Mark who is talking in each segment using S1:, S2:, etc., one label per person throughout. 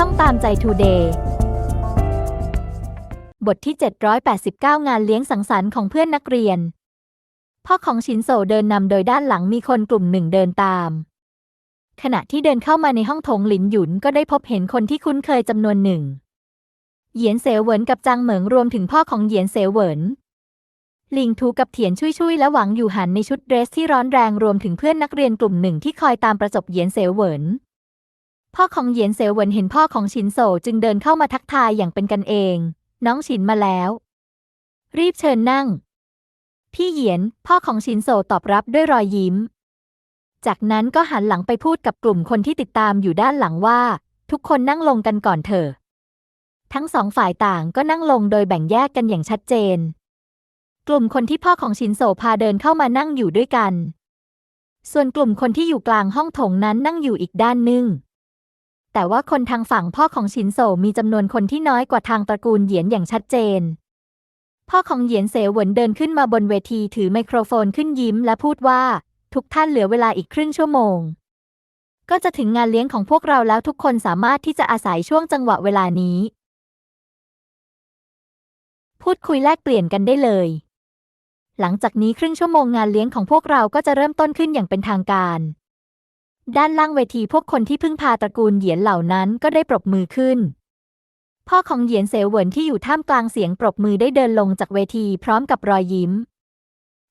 S1: ช่องตามใจทูเดย์บทที่ 789 งานเลี้ยงสังสรรค์ของเพื่อนนักเรียน พ่อของชินโซเดินนำโดยด้านหลังมีคนกลุ่มหนึ่งเดินตาม ขณะที่เดินเข้ามาในห้องโถงหลินหยุนก็ได้พบเห็นคนที่คุ้นเคยจำนวนหนึ่ง เหยียนเสวเหวินกับจางเหมิงรวมถึงพ่อของเหยียนเสวเหวินหลิงทูกับเถียนชุยชุยและหวังอยู่หันในชุดเดรสที่ร้อนแรงรวมถึงเพื่อนนักเรียนกลุ่มหนึ่งที่คอยตามประจบเหยียนเสวเหวิน พ่อของเหยียนเสวินเห็นพ่อของชินโซจึงเดินเข้ามาทักทายอย่างเป็นกันเอง น้องฉินมาแล้ว รีบเชิญนั่ง พี่เหยียน พ่อของชินโซตอบรับด้วยรอยยิ้ม จากนั้นก็หันหลังไปพูดกับกลุ่มคนที่ติดตามอยู่ด้านหลังว่า ทุกคนนั่งลงกันก่อนเถอะทั้งสองฝ่ายต่างก็นั่งลงโดยแบ่งแยกกันอย่างชัดเจน กลุ่มคนที่พ่อของชินโซพาเดินเข้ามานั่งอยู่ด้วยกัน ส่วนกลุ่มคนที่อยู่กลางห้องโถงนั้นนั่งอยู่อีกด้านหนึ่ง แต่ว่าคนทางฝั่งพ่อของชินโซมีจำนวนคนที่น้อยกว่าทางตระกูลเหยียนอย่างชัดเจน พ่อของเหยียนเสวินเดินขึ้นมาบนเวทีถือไมโครโฟนขึ้นยิ้มและพูดว่า ทุกท่านเหลือเวลาอีกครึ่งชั่วโมง ก็จะถึงงานเลี้ยงของพวกเราแล้วทุกคนสามารถที่จะอาศัยช่วงจังหวะเวลานี้ พูดคุยแลกเปลี่ยนกันได้เลย หลังจากนี้ครึ่งชั่วโมงงานเลี้ยงของพวกเราก็จะเริ่มต้นขึ้นอย่างเป็นทางการ ด้านล่างเวทีพวกคนที่พึ่งพาตระกูลเหยียนเหล่านั้นก็ได้ปรบมือขึ้น พ่อของเหยียนเสวเหวินที่อยู่ท่ามกลางเสียงปรบมือได้เดินลงจากเวทีพร้อมกับรอยยิ้ม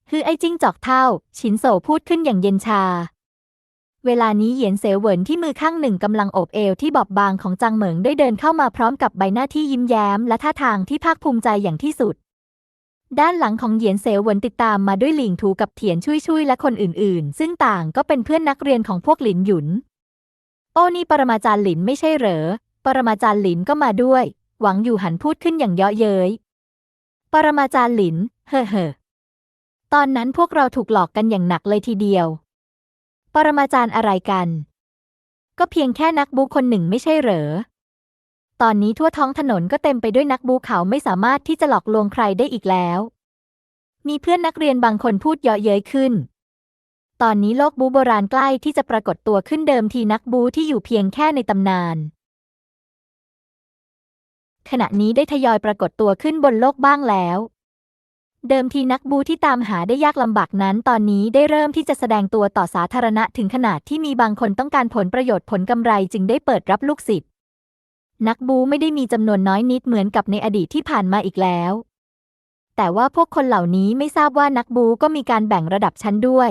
S1: คือไอ้จิ้งจอกเท่า ชินโซพูดขึ้นอย่างเย็นชา เวลานี้เหยียนเสวเหวินที่มือข้างหนึ่งกำลังโอบเอวที่บอบบางของจางเหมิงได้เดินเข้ามาพร้อมกับใบหน้าที่ยิ้มแย้มและท่าทางที่ภาคภูมิใจอย่างที่สุด ด้านหลังของเหยียนเสวหวนติดตามมาด้วยหลิงทูกับเถียนชุยชุยและคนอื่นๆ ซึ่งต่างก็เป็นเพื่อนนักเรียนของพวกหลินหยุน โอ้นี่ปรมาจารย์หลินไม่ใช่เหรอ ปรมาจารย์หลินก็มาด้วย หวังอยู่หันพูดขึ้นอย่างเยาะเย้ย ปรมาจารย์หลิน เฮ่อเฮ่อตอนนั้นพวกเราถูกหลอกกันอย่างหนักเลยทีเดียว ปรมาจารย์อะไรกัน ก็เพียงแค่นักบูคนหนึ่งไม่ใช่เหรอ ตอนนี้ทั่วท้องถนนก็เต็มไปด้วยนักบูเขาไม่สามารถที่จะหลอกลวงใครได้อีกแล้ว มีเพื่อนนักเรียนบางคนพูดเยาะเย้ยขึ้น ตอนนี้โลกบูโบราณใกล้ที่จะปรากฏตัวขึ้นเดิมทีนักบูที่อยู่เพียงแค่ในตำนาน ขณะนี้ได้ทยอยปรากฏตัวขึ้นบนโลกบ้างแล้ว เดิมทีนักบูที่ตามหาได้ยากลำบากนั้น ตอนนี้ได้เริ่มที่จะแสดงตัวต่อสาธารณะถึงขนาดที่มีบางคนต้องการผลประโยชน์ผลกำไรจึงได้เปิดรับลูกศิษย์ นักบูไม่ได้มีจำนวนน้อยนิดเหมือนกับในอดีตที่ผ่านมาอีกแล้ว แต่ว่าพวกคนเหล่านี้ไม่ทราบว่านักบูก็มีการแบ่งระดับชั้นด้วย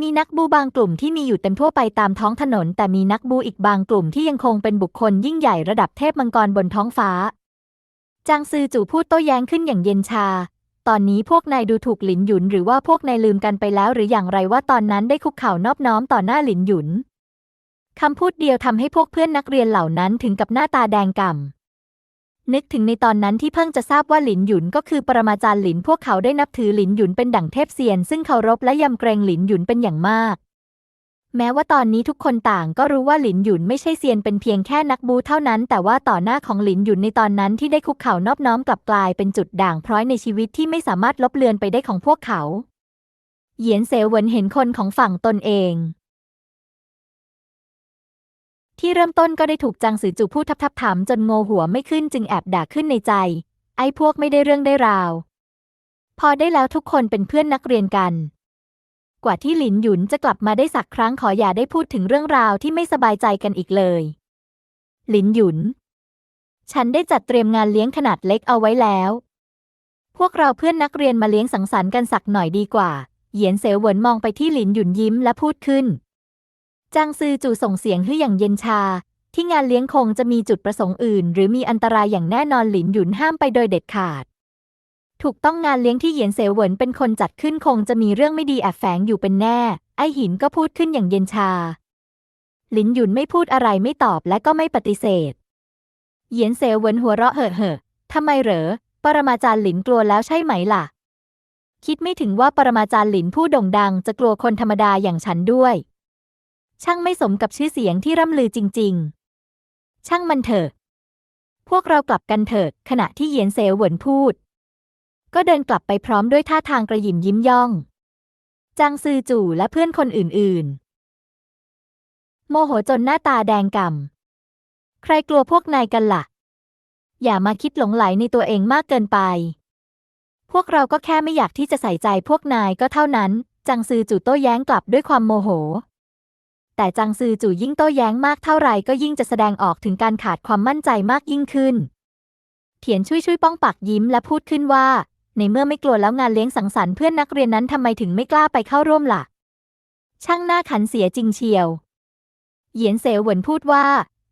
S1: มีนักบูบางกลุ่มที่มีอยู่เต็มทั่วไปตามท้องถนน แต่มีนักบูอีกบางกลุ่มที่ยังคงเป็นบุคคลยิ่งใหญ่ระดับเทพมังกรบนท้องฟ้า จางซือจู่พูดโต้แย้งขึ้นอย่างเย็นชา ตอนนี้พวกนายดูถูกหลินหยุนหรือว่าพวกนายลืมกันไปแล้ว หรืออย่างไรว่าตอนนั้นได้คุกเข่านอบน้อมต่อหน้าหลินหยุน คำพูดเดียวทำให้พวกเพื่อนนักเรียนเหล่านั้นถึงกับหน้าตาแดงก่ำ นึกถึงในตอนนั้นที่เพิ่งจะทราบว่าหลินหยุนก็คือปรมาจารย์หลินพวกเขาได้นับถือหลินหยุนเป็นดั่งเทพเซียน ซึ่งเคารพและยำเกรงหลินหยุนเป็นอย่างมาก แม้ว่าตอนนี้ทุกคนต่างก็รู้ว่าหลินหยุนไม่ใช่เซียนเป็นเพียงแค่นักบูเท่านั้น แต่ว่าต่อหน้าของหลินหยุนในตอนนั้นที่ได้คุกเข่านอบน้อมกลับกลายเป็นจุดด่างพร้อยในชีวิตที่ไม่สามารถลบเลือนไปได้ของพวกเขา เหยียนเสวเหวินเห็นคนของฝั่งตนเอง ที่เริ่มต้นก็ได้ถูกจางสือจูพูดทับๆถามจนโงหัวไม่ขึ้นจึงแอบด่าขึ้นในใจ ไอ้พวกไม่ได้เรื่องได้ราว พอได้แล้วทุกคนเป็นเพื่อนนักเรียนกัน กว่าที่หลินหยุนจะกลับมาได้สักครั้งขออย่าได้พูดถึงเรื่องราวที่ไม่สบายใจกันอีกเลย หลินหยุน ฉันได้จัดเตรียมงานเลี้ยงขนาดเล็กเอาไว้แล้ว พวกเราเพื่อนนักเรียนมาเลี้ยงสังสรรค์กันสักหน่อยดีกว่า เหยียนเสวเหวินมองไปที่หลินหยุนยิ้มและพูดขึ้น จางซือจู่ส่งเสียงฮืออย่างเย็นชา ที่งานเลี้ยงคงจะมีจุดประสงค์อื่น หรือมีอันตรายอย่างแน่นอนหลินหยุนห้ามไปโดยเด็ดขาด ถูกต้องงานเลี้ยงที่เหยียนเสวินเป็นคนจัดขึ้นคงจะมีเรื่องไม่ดีแอบแฝงอยู่เป็นแน่ ไอหินก็พูดขึ้นอย่างเย็นชา หลินหยุนไม่พูดอะไรไม่ตอบและก็ไม่ปฏิเสธ เหยียนเสวเหวินหัวเราะเห่อเห่อทำไมเหรอ ปรมาจารย์หลินกลัวแล้วใช่ไหมล่ะ คิดไม่ถึงว่าปรมาจารย์หลินผู้โด่งดังจะกลัวคนธรรมดาอย่างฉันด้วย ช่างไม่สมกับชื่อเสียงที่ร่ำลือจริง ๆ ช่างมันเถอะ พวกเรากลับกันเถิดขณะที่เหยียนเสวเหวินพูด ก็เดินกลับไปพร้อมด้วยท่าทางกระหยิมยิ้มย่อง จางซือจู่และเพื่อนคนอื่น ๆ โมโหจนหน้าตาแดงก่ำ ใครกลัวพวกนายกันล่ะ อย่ามาคิดหลงไหลในตัวเองมากเกินไป พวกเราก็แค่ไม่อยากที่จะใส่ใจพวกนายก็เท่านั้น จังซือจู่โต้แย้งกลับด้วยความโมโห แต่จังซือจู่ยิ่งโต้แย้งมากเท่าไรก็ยิ่งจะแสดงออกถึงการขาดความมั่นใจมากยิ่งขึ้น เถียนช่วยช่วยป้องปากยิ้มและพูดขึ้นว่า ในเมื่อไม่กลัวแล้วงานเลี้ยงสังสรรค์เพื่อนนักเรียนนั้นทำไมถึงไม่กล้าไปเข้าร่วมล่ะ ช่างหน้าขันเสียจริงเชียว เหยียนเสวเหวินพูดว่า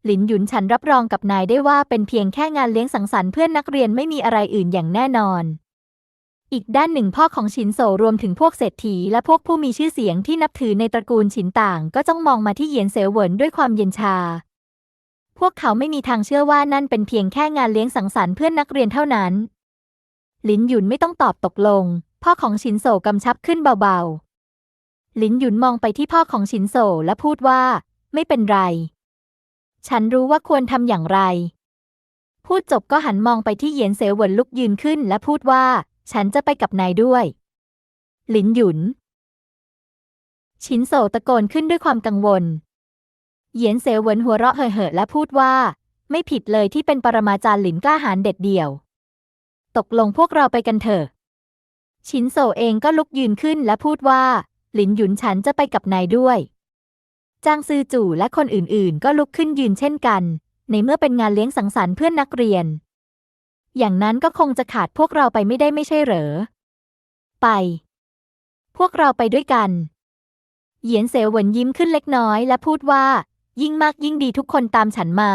S1: หลินหยุนฉันรับรองกับนายได้ว่าเป็นเพียงแค่งานเลี้ยงสังสรรค์เพื่อนนักเรียนไม่มีอะไรอื่นอย่างแน่นอน อีกด้านหนึ่งพ่อของฉินโซรวมถึงพวกเศรษฐีและพวกผู้มีชื่อเสียงที่นับถือในตระกูลฉินต่าง ก็จ้องมองมาที่เหยียนเสวเหวินด้วยความเย็นชา พวกเขาไม่มีทางเชื่อว่านั่นเป็นเพียงแค่งานเลี้ยงสังสรรค์เพื่อนนักเรียนเท่านั้นหลินหยุนไม่ต้องตอบตกลง พ่อของฉินโซกำชับขึ้นเบาๆหลินหยุนมองไปที่พ่อของฉินโซและพูดว่า ไม่เป็นไร ฉันรู้ว่าควรทำอย่างไร พูดจบก็หันมองไปที่เหยียนเสวเหวินลุกยืนขึ้นและพูดว่า ฉันจะไปกับนายด้วย หลินหยุนฉินโซตะโกนขึ้นด้วยความกังวล เหยียนเสวเหวินหัวเราะเห่อๆและพูดว่า ไม่ผิดเลยที่เป็นปรมาจารย์หลินกล้าหาญเด็ดเดี่ยว ตกลงพวกเราไปกันเถอะฉินโซเองก็ลุกยืนขึ้นและพูดว่า หลินหยุนฉันจะไปกับนายด้วย จางซือจู่และคนอื่นๆ ก็ลุกขึ้นยืนเช่นกัน ในเมื่อเป็นงานเลี้ยงสังสรรค์เพื่อนนักเรียน อย่างนั้นก็คงจะขาดพวกเราไปไม่ได้ไม่ใช่เหรอ ไป พวกเราไปด้วยกัน เหยียนเสวหวนยิ้มขึ้นเล็กน้อยและพูดว่า ยิ่งมากยิ่งดีทุกคนตามฉันมา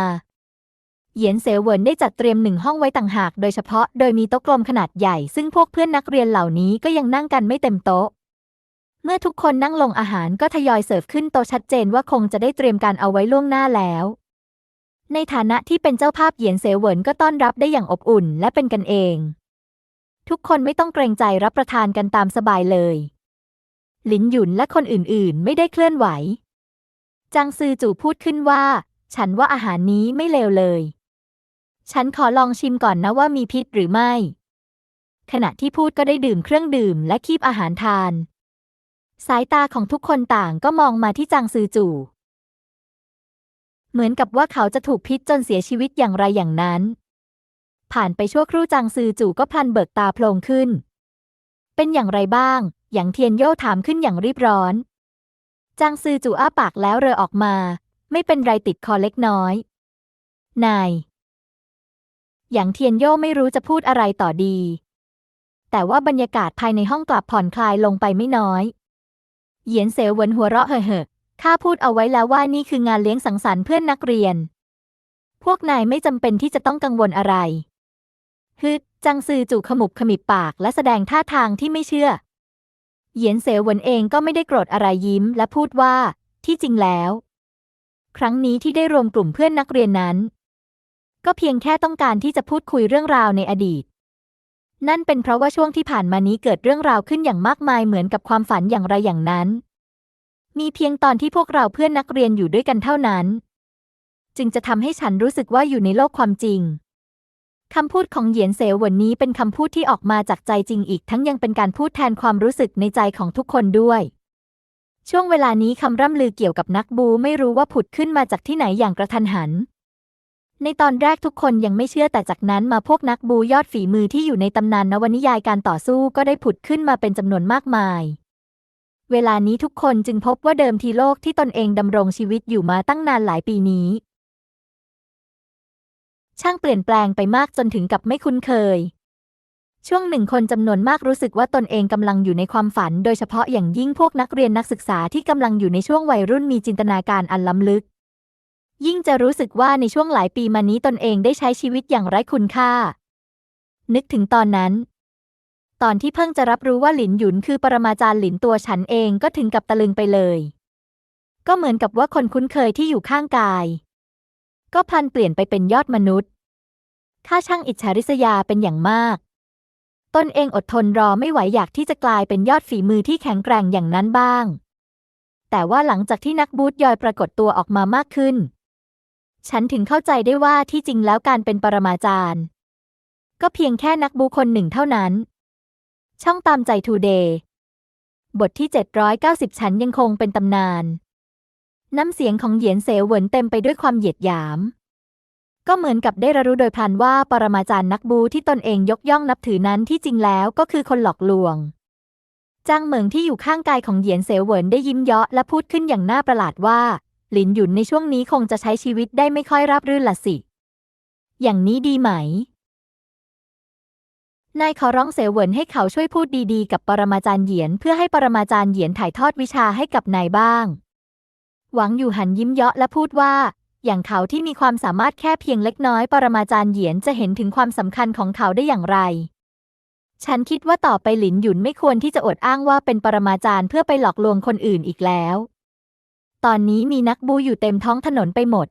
S1: เหยียนเสวหวนได้จัดเตรียมหนึ่งห้องไว้ต่างหากโดยเฉพาะโดยมีโต๊ะกลมขนาดใหญ่ ซึ่งพวกเพื่อนนักเรียนเหล่านี้ก็ยังนั่งกันไม่เต็มโต๊ะ เมื่อทุกคนนั่งลงอาหารก็ทยอยเสิร์ฟขึ้นโต๊ะชัดเจนว่าคงจะได้เตรียมการเอาไว้ล่วงหน้าแล้ว ในฐานะที่เป็นเจ้าภาพเหยียนเสวเหวินก็ต้อนรับได้อย่างอบอุ่นและเป็นกันเอง ทุกคนไม่ต้องเกรงใจรับประทานกันตามสบายเลย หลินหยุนและคนอื่นๆ ไม่ได้เคลื่อนไหว จางซือจู่พูดขึ้นว่า ฉันว่าอาหารนี้ไม่เลวเลย ฉันขอลองชิมก่อนนะว่ามีพิษหรือไม่ ขณะที่พูดก็ได้ดื่มเครื่องดื่มและคีบอาหารทาน สายตาของทุกคนต่างก็มองมาที่จางซือจู่ เหมือนกับว่าเขาจะถูกพิษจนเสียชีวิตอย่างไรอย่างนั้น ผ่านไปชั่วครู่จางซือจู่ก็พลันเบิกตาโพลงขึ้น เป็นอย่างไรบ้าง หยางเทียนโย่ถามขึ้นอย่างรีบร้อน จางซือจู่อ้าปากแล้วเรอออกมา ไม่เป็นไรติดคอเล็กน้อย นาย หยางเทียนโย่ไม่รู้จะพูดอะไรต่อดี แต่ว่าบรรยากาศภายในห้องกลับผ่อนคลายลงไปไม่น้อย เหยียนเสวเหวินหัวเราะเห่อๆ ข้าพูดเอาไว้แล้วว่านี่คืองานเลี้ยงสังสรรค์เพื่อนนักเรียน พวกนายไม่จำเป็นที่จะต้องกังวลอะไร ฮึดจังซือจู่ขมุบขมิบปากและแสดงท่าทางที่ไม่เชื่อ เหยียนเสวหวนเองก็ไม่ได้โกรธอะไรยิ้มและพูดว่า ที่จริงแล้ว ครั้งนี้ที่ได้รวมกลุ่มเพื่อนนักเรียนนั้น ก็เพียงแค่ต้องการที่จะพูดคุยเรื่องราวในอดีต นั่นเป็นเพราะว่าช่วงที่ผ่านมานี้เกิดเรื่องราวขึ้นอย่างมากมายเหมือนกับความฝันอย่างไรอย่างนั้น มีเพียงตอนที่พวกเราเพื่อนนักเรียนอยู่ด้วยกันเท่านั้น จึงจะทำให้ฉันรู้สึกว่าอยู่ในโลกความจริงคำพูดของเหยียนเสววินนี้เป็นคำพูดที่ออกมาจากใจจริงอีกทั้งยังเป็นการพูดแทนความรู้สึกในใจของทุกคนด้วย ช่วงเวลานี้คำร่ำลือเกี่ยวกับนักบูไม่รู้ว่าผุดขึ้นมาจากที่ไหนอย่างกระทันหัน ในตอนแรกทุกคนยังไม่เชื่อแต่จากนั้นมาพวกนักบูยอดฝีมือที่อยู่ในตำนานนวนิยายการต่อสู้ก็ได้ผุดขึ้นมาเป็นจำนวนมากมาย เวลานี้ทุกคนจึงพบว่าเดิมทีโลกที่ตนเองดำรงชีวิตอยู่มาตั้งนานหลายปีนี้ ช่างเปลี่ยนแปลงไปมากจนถึงกับไม่คุ้นเคย ช่วงหนึ่งคนจำนวนมากรู้สึกว่าตนเองกำลังอยู่ในความฝัน โดยเฉพาะอย่างยิ่งพวกนักเรียนนักศึกษาที่กำลังอยู่ในช่วงวัยรุ่นมีจินตนาการอันล้ำลึก ยิ่งจะรู้สึกว่าในช่วงหลายปีมานี้ตนเองได้ใช้ชีวิตอย่างไร้คุณค่า นึกถึงตอนนั้น ตอนที่เพิ่งจะรับรู้ว่าหลินหยุนคือปรมาจารย์หลินตัวฉันเองก็ถึงกับตะลึงไปเลย ก็เหมือนกับว่าคนคุ้นเคยที่อยู่ข้างกาย ก็พันเปลี่ยนไปเป็นยอดมนุษย์ข้าช่างอิจฉาริษยาเป็นอย่างมากตนเองอดทนรอไม่ไหวอยากที่จะกลายเป็นยอดฝีมือที่แข็งแกร่งอย่างนั้นบ้าง แต่ว่าหลังจากที่นักบูธยอยปรากฏตัวออกมามากขึ้น ฉันถึงเข้าใจได้ว่าที่จริงแล้วการเป็นปรมาจารย์ ก็เพียงแค่นักบูคนหนึ่งเท่านั้น ช่องตามใจทูเดย์บทที่ 790 ฉันยังคงเป็นตำนาน น้ำเสียงของเหยียนเสวเหวินเต็มไปด้วยความเหยียดหยาม ก็เหมือนกับได้รู้โดยพลันว่าปรมาจารย์นักบูที่ตนเองยกย่องนับถือนั้นที่จริงแล้วก็คือคนหลอกลวงจางเหมิงที่อยู่ข้างกายของเหยียนเสวเหวินได้ยิ้มเยาะและพูดขึ้นอย่างน่าประหลาดว่าหลินหยุนในช่วงนี้คงจะใช้ชีวิตได้ไม่ค่อยราบรื่นละสิ อย่างนี้ดีไหม นายขอร้องเสวเวินให้เขาช่วยพูดดีๆ กับปรมาจารย์เหยียน เพื่อให้ปรมาจารย์เหยียนถ่ายทอดวิชาให้กับนายบ้าง หวังอยู่หันยิ้มเยาะและพูดว่า อย่างเขาที่มีความสามารถแค่เพียงเล็กน้อย ปรมาจารย์เหยียนจะเห็นถึงความสำคัญของเขาได้อย่างไร ฉันคิดว่าต่อไปหลินหยุนไม่ควรที่จะอดอ้างว่าเป็นปรมาจารย์เพื่อไปหลอกลวงคนอื่นอีกแล้ว ตอนนี้มีนักบูอยู่เต็มท้องถนนไปหมด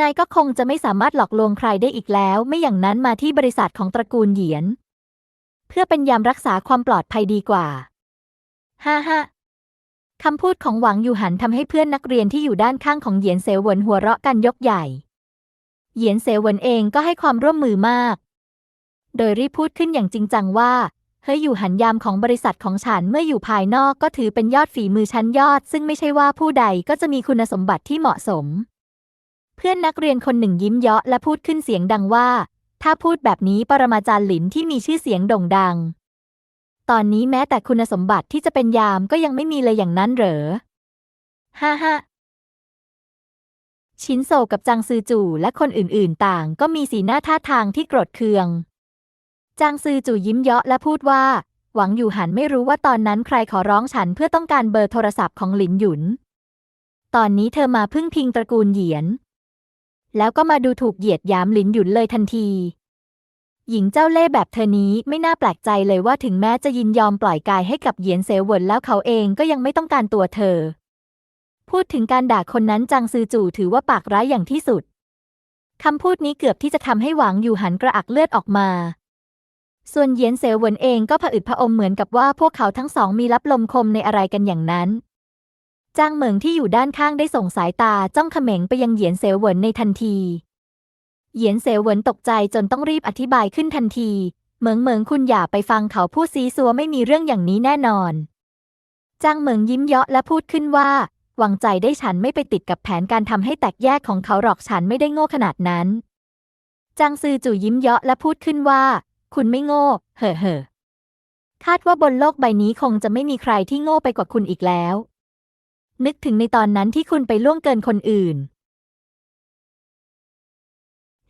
S1: นายก็คงจะไม่สามารถหลอกลวงใครได้อีกแล้ว ไม่อย่างนั้นมาที่บริษัทของตระกูลเหยียน เพื่อเป็นยามรักษาความปลอดภัยดีกว่า ฮ่าฮ่าคำพูดของหวังอยู่หันทำให้เพื่อนนักเรียนที่อยู่ด้านข้างของเหยียนเสวเวินหัวเราะกันยกใหญ่ เหยียนเสวเวินเองก็ให้ความร่วมมือมาก โดยรีพูดขึ้นอย่างจริงจังว่า เฮ้ยอยู่หันยามของบริษัทของฉันเมื่ออยู่ภายนอกก็ถือเป็นยอดฝีมือชั้นยอด ซึ่งไม่ใช่ว่าผู้ใดก็จะมีคุณสมบัติที่เหมาะสม เพื่อนนักเรียนคนหนึ่งยิ้มเยาะและพูดขึ้นเสียงดังว่า ถ้าพูดแบบนี้ปรมาจารย์หลินที่มีชื่อเสียงโด่งดัง ตอนนี้แม้แต่คุณสมบัติที่จะเป็นยามก็ยังไม่มีเลยอย่างนั้นเหรอ ฮ่าฮ่าชินโซกับจางซือจู่และคนอื่นๆ ต่างก็มีสีหน้าท่าทางที่โกรธเคือง จางซือจู่ยิ้มเยาะและพูดว่า หวังอยู่หันไม่รู้ว่าตอนนั้นใครขอร้องฉันเพื่อต้องการเบอร์โทรศัพท์ของหลินหยุน ตอนนี้เธอมาพึ่งพิงตระกูลเหยียน แล้วก็มาดูถูกเหยียดหยามหลินหยุนเลยทันที หญิงเจ้าเล่ห์แบบเธอนี้ไม่น่าแปลกใจเลยว่าถึงแม้จะยินยอมปล่อยกายให้กับเหยียนเสวินแล้วเขาเองก็ยังไม่ต้องการตัวเธอ พูดถึงการด่าคนนั้นจางซือจู่ถือว่าปากร้ายอย่างที่สุดคำพูดนี้เกือบที่จะทำให้หวังอยู่หันกระอักเลือดออกมา ส่วนเหยียนเสวินเองก็ผะอืดผะอมเหมือนกับว่าพวกเขาทั้งสองมีรับลมคมในอะไรกันอย่างนั้น จางเหมิงที่อยู่ด้านข้างได้ส่งสายตาจ้องเขม็งไปยังเหยียนเสวเหวินในทันที เหยียนเสวเหวินตกใจจนต้องรีบอธิบายขึ้นทันที เหมิงเหมิงคุณอย่าไปฟังเขาพูดซีซัวไม่มีเรื่องอย่างนี้แน่นอน จางเหมิงยิ้มเยาะและพูดขึ้นว่า หวังใจได้ฉันไม่ไปติดกับแผนการทำให้แตกแยกของเขาหรอกฉันไม่ได้โง่ขนาดนั้น จางซือจู่ยิ้มเยาะและพูดขึ้นว่า คุณไม่โง่ เห่อเห่อคาดว่าบนโลกใบนี้คงจะไม่มีใครที่โง่ไปกว่าคุณอีกแล้ว นึกถึงในตอนนั้นที่คุณไปล่วงเกินคนอื่น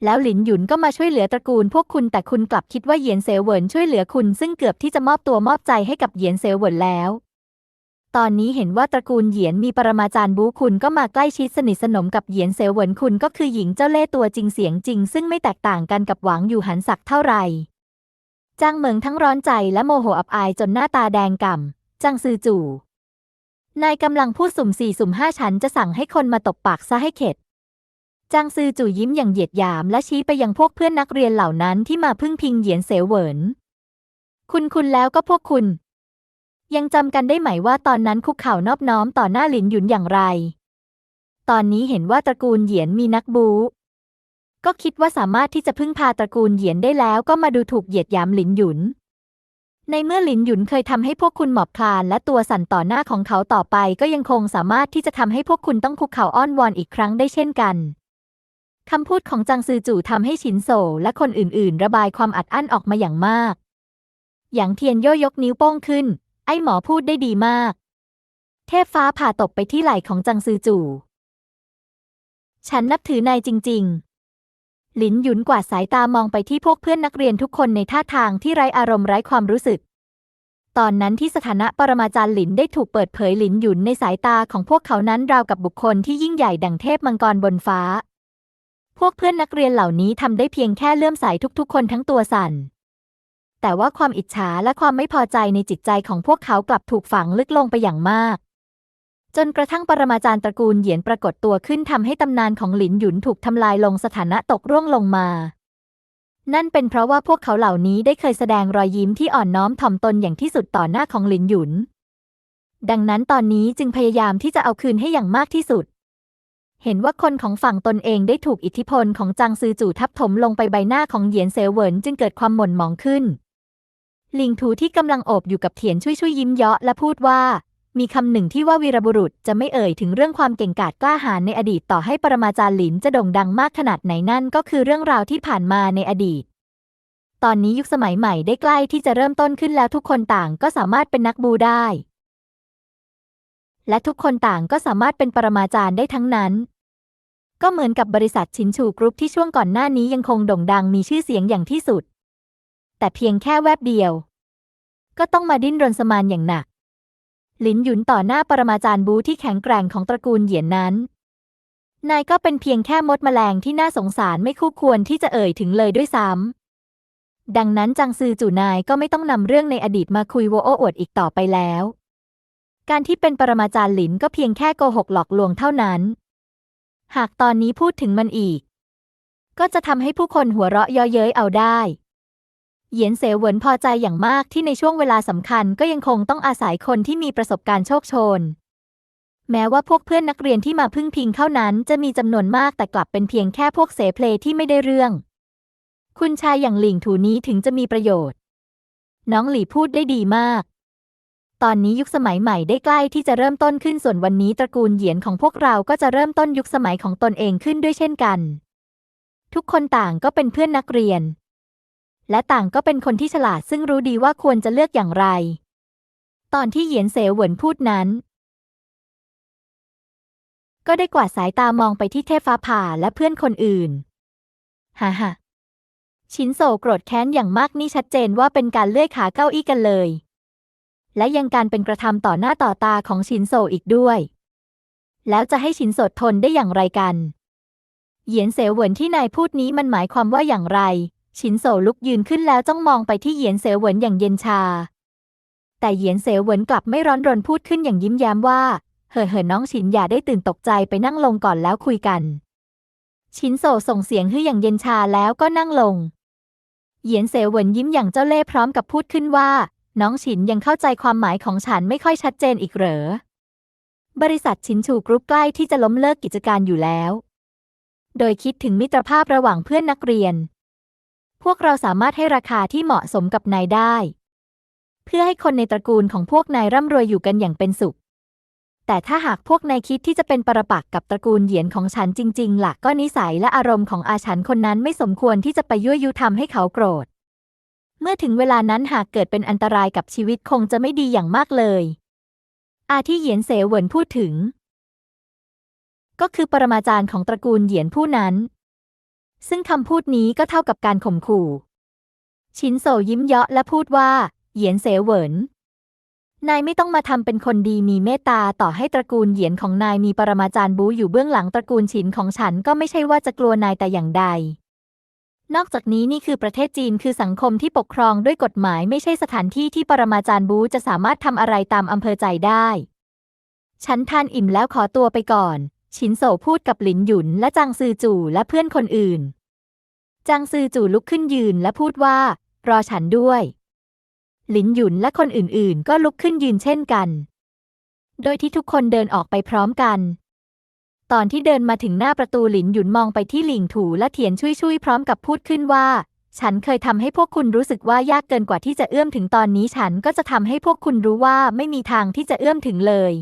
S1: แล้วหลินหยุนก็มาช่วยเหลือตระกูลพวกคุณแต่คุณกลับคิดว่าเหยียนเซเวินช่วยเหลือคุณซึ่งเกือบที่จะมอบตัวมอบใจให้กับเหยียนเซเวินแล้ว ตอนนี้เห็นว่าตระกูลเหยียนมีปรมาจารย์บูคุณก็มาใกล้ชิดสนิทสนมกับเหยียนเซเวินคุณก็คือหญิงเจ้าเล่ห์ตัวจริงเสียงจริง ซึ่งไม่แตกต่างกันกับหวังอยู่หันศักเท่าไหร่จางเหมิงทั้งร้อนใจและโมโหอับอายจนหน้าตาแดงก่ำจางซือจู่ นายกำลังพูดสุ่มสี่สุ่มห้าฉันจะสั่งให้คนมาตบปากซะให้เข็ด จางซือจู่ยิ้มอย่างเหยียดหยามและชี้ไปยังพวกเพื่อนนักเรียนเหล่านั้นที่มาพึ่งพิงเหยียนเสวเหวิน คุณคุณแล้วก็พวกคุณ ยังจำกันได้ไหมว่าตอนนั้นคุกเข่านอบน้อมต่อหน้าหลินหยุนอย่างไร ตอนนี้เห็นว่าตระกูลเหยียนมีนักบูก็คิดว่าสามารถที่จะพึ่งพาตระกูลเหยียนได้แล้วก็มาดูถูกเหยียดหยามหลินหยุน ในเมื่อหลินหยุนเคยทำให้พวกคุณหมอบคลานและตัวสั่นต่อหน้าของเขาต่อไป ก็ยังคงสามารถที่จะทำให้พวกคุณต้องคุกเข่าอ้อนวอนอีกครั้งได้เช่นกันคำพูดของจางซือจู่ทำให้ชินโซและคนอื่น ๆ ระบายความอัดอั้นออกมาอย่างมาก อย่างเทียนโยยกนิ้วโป้งขึ้น ไอ้หมอพูดได้ดีมาก เทพฟ้าผ่าตกไปที่ไหล่ของจางซือจู่ ฉันนับถือนายจริง ๆ หลินหยุนกวาดสายตามองไปที่พวกเพื่อนนักเรียนทุกคนในท่าทางที่ไร้อารมณ์ไร้ความรู้สึก ตอนนั้นที่สถานะปรมาจารย์หลินได้ถูกเปิดเผยหลินหยุนในสายตาของพวกเขานั้นราวกับบุคคลที่ยิ่งใหญ่ดังเทพมังกรบนฟ้า พวกเพื่อนนักเรียนเหล่านี้ทำได้เพียงแค่เลื่อมใสทุกๆ คนทั้งตัวสั่น แต่ว่าความอิจฉาและความไม่พอใจในจิตใจของพวกเขากลับถูกฝังลึกลงไปอย่างมาก จนกระทั่งปรมาจารย์ตระกูลเหยียนปรากฏตัวขึ้นทำให้ตำนานของหลินหยุนถูกทำลายลงสถานะตกร่วงลงมา นั่นเป็นเพราะว่าพวกเขาเหล่านี้ได้เคยแสดงรอยยิ้มที่อ่อนน้อมถ่อมตนอย่างที่สุดต่อหน้าของหลินหยุน ดังนั้นตอนนี้จึงพยายามที่จะเอาคืนให้อย่างมากที่สุด เห็นว่าคนของฝั่งตนเองได้ถูกอิทธิพลของจางซือจู่ทับถมลงไปใบหน้าของเหยียนเซเหวินจึงเกิดความหม่นหมองขึ้นลิงทูที่กำลังโอบอยู่กับเถียนช่วยช่วยยิ้มเยาะและพูดว่า มีคำหนึ่งที่ว่าวีรบุรุษจะไม่เอ่ยถึงเรื่องความเก่งกาจกล้าหาญในอดีตต่อให้ปรมาจารย์หลินจะโด่งดังมากขนาดไหนนั่นก็คือเรื่องราวที่ผ่านมาในอดีต ตอนนี้ยุคสมัยใหม่ได้ใกล้ที่จะเริ่มต้นขึ้นแล้วทุกคนต่างก็สามารถเป็นนักบูได้ และทุกคนต่างก็สามารถเป็นปรมาจารย์ได้ทั้งนั้น ก็เหมือนกับบริษัทชินชูกรุ๊ปที่ช่วงก่อนหน้านี้ยังคงโด่งดังมีชื่อเสียงอย่างที่สุด แต่เพียงแค่แวบเดียว ก็ต้องมาดิ้นรนสมานอย่างหนัก หลินหยุนต่อหน้าปรมาจารย์บูที่แข็งแกร่งของตระกูลเหยียนนั้น นายก็เป็นเพียงแค่มดแมลงที่น่าสงสารไม่คู่ควรที่จะเอ่ยถึงเลยด้วยซ้ำ ดังนั้นจังซือจู่นายก็ไม่ต้องนำเรื่องในอดีตมาคุยโวโอ้อวดอีกต่อไปแล้ว การที่เป็นปรมาจารย์หลินก็เพียงแค่โกหกหลอกลวงเท่านั้น หากตอนนี้พูดถึงมันอีก ก็จะทำให้ผู้คนหัวเราะเย่อเย้ยเอาได้ เหยียนเสวนพอใจอย่างมากที่ในช่วงเวลาสำคัญก็ยังคงต้องอาศัยคนที่มีประสบการณ์โชคโชน แม้ว่าพวกเพื่อนนักเรียนที่มาพึ่งพิงเข้านั้นจะมีจำนวนมากแต่กลับเป็นเพียงแค่พวกเสเพลที่ไม่ได้เรื่อง คุณชายอย่างหลิงถูนี้ถึงจะมีประโยชน์ น้องหลี่พูดได้ดีมาก ตอนนี้ยุคสมัยใหม่ได้ใกล้ที่จะเริ่มต้นขึ้นส่วนวันนี้ตระกูลเหยียนของพวกเราก็จะเริ่มต้นยุคสมัยของตนเองขึ้นด้วยเช่นกัน ทุกคนต่างก็เป็นเพื่อนนักเรียน และต่างก็เป็นคนที่ฉลาดซึ่งรู้ดีว่าควรจะเลือกอย่างไร ตอนที่เหยียนเสวเหวินพูดนั้น ก็ได้กวาดสายตามองไปที่เทพฟ้าผ่าและเพื่อนคนอื่นฮ่าฮ่าชินโซโกรธแค้นอย่างมากนี่ชัดเจนว่าเป็นการเลื่อยขาเก้าอี้กันเลย และยังการเป็นกระทำต่อหน้าต่อตาของชินโซอีกด้วย แล้วจะให้ชินโซทนได้อย่างไรกัน เหยียนเสวเหวินที่นายพูดนี้มันหมายความว่าอย่างไร ชินโซลุกยืนขึ้นแล้วจ้องมองไปที่เหยียนเสวเหวินอย่างเย็นชา แต่เหยียนเสวเหวินกลับไม่ร้อนรนพูดขึ้นอย่างยิ้มแย้มว่า เห่อเห่อน้องฉินอย่าได้ตื่นตกใจไปนั่งลงก่อนแล้วคุยกันชินโซส่งเสียงฮืออย่างเย็นชาแล้วก็นั่งลง เหยียนเสวเหวินยิ้มอย่างเจ้าเล่ห์พร้อมกับพูดขึ้นว่า น้องฉินยังเข้าใจความหมายของฉันไม่ค่อยชัดเจนอีกเหรอ บริษัทชินชูกรุ๊ปใกล้ที่จะล้มเลิกกิจการอยู่แล้ว โดยคิดถึงมิตรภาพระหว่างเพื่อนนักเรียน พวกเราสามารถให้ราคาที่เหมาะสมกับนายได้ เพื่อให้คนในตระกูลของพวกนายร่ำรวยอยู่กันอย่างเป็นสุข แต่ถ้าหากพวกนายคิดที่จะเป็นปรปักษ์กับตระกูลเหยียนของฉันจริงๆล่ะก็นิสัยและอารมณ์ของอาฉันคนนั้นไม่สมควรที่จะไปยั่วยุทำให้เขาโกรธ เมื่อถึงเวลานั้นหากเกิดเป็นอันตรายกับชีวิตคงจะไม่ดีอย่างมากเลย อาที่เหยียนเสเวินพูดถึง ก็คือปรมาจารย์ของตระกูลเหยียนผู้นั้น ซึ่งคำพูดนี้ก็เท่ากับการข่มขู่ ชินโซยิ้มเยาะและพูดว่า เหยียนเสเหวินนายไม่ต้องมาทำเป็นคนดีมีเมตตาต่อให้ตระกูลเหยียนของนายมีปรมาจารย์บูอยู่เบื้องหลังตระกูลฉินของฉันก็ไม่ใช่ว่าจะกลัวนายแต่อย่างใด นอกจากนี้นี่คือประเทศจีนคือสังคมที่ปกครองด้วยกฎหมายไม่ใช่สถานที่ที่ปรมาจารย์บูจะสามารถทำอะไรตามอำเภอใจได้ ฉันทานอิ่มแล้วขอตัวไปก่อน ชินโซพูดกับหลินหยุนและจางซือจู่และเพื่อนคนอื่น จางซือจู่ลุกขึ้นยืนและพูดว่า รอฉันด้วย หลินหยุนและคนอื่นๆ ก็ลุกขึ้นยืนเช่นกัน โดยที่ทุกคนเดินออกไปพร้อมกัน ตอนที่เดินมาถึงหน้าประตูหลินหยุนมองไปที่หลิงถูและเถียนชุยชุยพร้อมกับพูดขึ้นว่า ฉันเคยทำให้พวกคุณรู้สึกว่ายากเกินกว่าที่จะเอื้อมถึงตอนนี้ฉันก็จะทำให้พวกคุณรู้ว่าไม่มีทางที่จะเอื้อมถึงเลย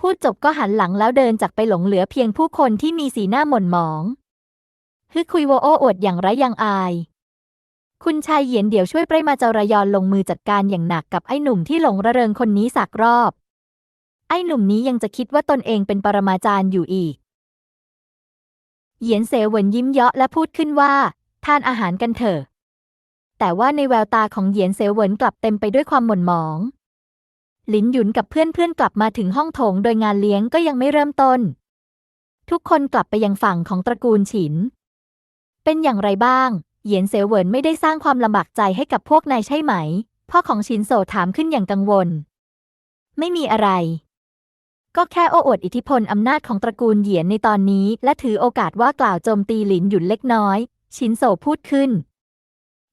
S1: พูดจบก็หันหลังแล้วเดินจากไปหลงเหลือเพียงผู้คนที่มีสีหน้าหม่นหมองฮึคุยโวโออวดอย่างไรยังอาย คุณชายเหยียนเดี๋ยวช่วยไปมาเจารยอนลงมือจัดการอย่างหนักกับไอ้หนุ่มที่หลงระเริงคนนี้สักรอบ ไอ้หนุ่มนี้ยังจะคิดว่าตนเองเป็นปรมาจารย์อยู่อีก เหยียนเสเวินยิ้มเยาะและพูดขึ้นว่า ทานอาหารกันเถอะ แต่ว่าในแววตาของเหยียนเสเวินกลับเต็มไปด้วยความหม่นหมอง หลินหยุนกับเพื่อนๆกลับมาถึงห้องโถงโดยงานเลี้ยงก็ยังไม่เริ่มต้น ทุกคนกลับไปยังฝั่งของตระกูลฉิน เป็นอย่างไรบ้าง เหยียนเสเหวินไม่ได้สร้างความลำบากใจให้กับพวกนายใช่ไหม พ่อของชินโซถามขึ้นอย่างกังวล ไม่มีอะไร ก็แค่โอ้อวดอิทธิพลอำนาจของตระกูลเหยียนในตอนนี้ และถือโอกาสว่ากล่าวโจมตีหลินหยุนเล็กน้อย ชินโซพูดขึ้น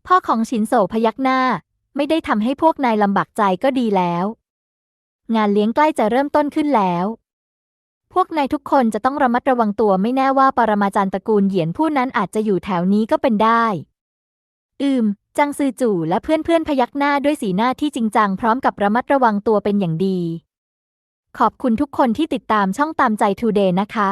S1: พ่อของชินโซพยักหน้า ไม่ได้ทำให้พวกนายลำบากใจก็ดีแล้ว งานเลี้ยงใกล้จะเริ่มต้นขึ้นแล้ว พวกนายทุกคนจะต้องระมัดระวังตัวไม่แน่ว่าปรมาจารย์ตระกูลเหยียนผู้นั้นอาจจะอยู่แถวนี้ก็เป็นได้ อืม จังซือจู่และเพื่อนๆพยักหน้าด้วยสีหน้าที่จริงจังพร้อมกับระมัดระวังตัวเป็นอย่างดี ขอบคุณทุกคนที่ติดตามช่องตามใจทูเดย์นะคะ